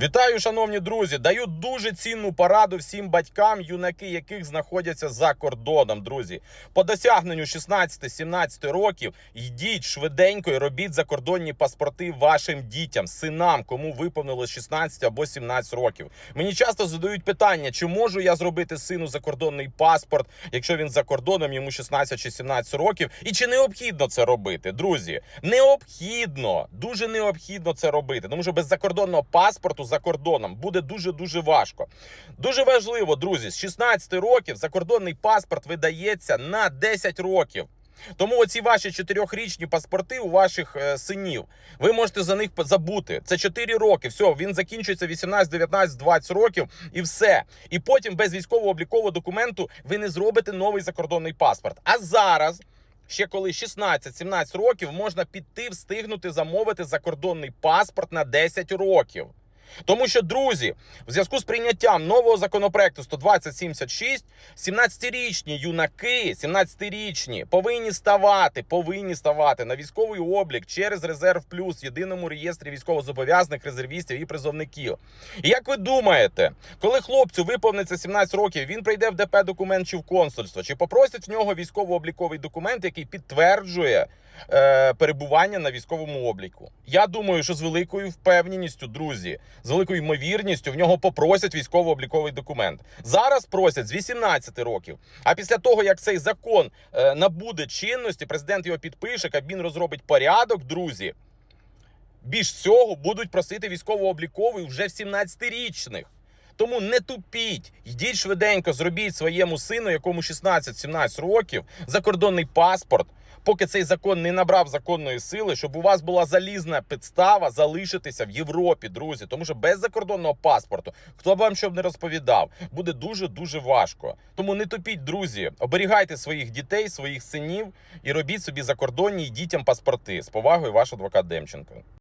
Вітаю, шановні друзі! Даю дуже цінну пораду всім батькам, юнаки яких знаходяться за кордоном. Друзі, по досягненню 16-17 років йдіть швиденько і робіть закордонні паспорти вашим дітям, синам, кому виповнилось 16 або 17 років. Мені часто задають питання, чи можу я зробити сину закордонний паспорт, якщо він за кордоном, йому 16 чи 17 років, і чи необхідно це робити, друзі? Необхідно, дуже необхідно це робити, тому що без закордонного паспорту за кордоном буде дуже дуже важко. Дуже важливо, друзі, з 16 років закордонний паспорт видається на 10 років. Тому оці ваші чотирьохрічні паспорти у ваших е, синів, ви можете за них забути. Це 4 роки. Все, він закінчується 18, 19, 20 років і все. І потім без військово-облікового документу ви не зробите новий закордонний паспорт. А зараз. Ще коли 16-17 років можна піти встигнути замовити закордонний паспорт на 10 років. Тому що, друзі, в зв'язку з прийняттям нового законопроекту 12076, 17-річні юнаки, 17-річні повинні ставати, повинні ставати на військовий облік через резерв плюс в єдиному реєстрі військовозобов'язаних резервістів і призовників. І як ви думаєте, коли хлопцю виповниться 17 років, він прийде в ДП документ чи в консульство, чи попросять в нього військово-обліковий документ, який підтверджує е, перебування на військовому обліку? Я думаю, що з великою впевненістю, друзі, з великою ймовірністю в нього попросять військово-обліковий документ. Зараз просять з 18 років. А після того, як цей закон е, набуде чинності, президент його підпише, Кабмін розробить порядок, друзі. Більш всього будуть просити військово-обліковий вже в 17-річних. Тому не тупіть, йдіть швиденько, зробіть своєму сину, якому 16-17 років, закордонний паспорт, поки цей закон не набрав законної сили, щоб у вас була залізна підстава залишитися в Європі, друзі. Тому що без закордонного паспорту, хто б вам щоб не розповідав, буде дуже дуже важко. Тому не тупіть, друзі, оберігайте своїх дітей, своїх синів і робіть собі закордонні й дітям паспорти. З повагою, ваш адвокат Демченко.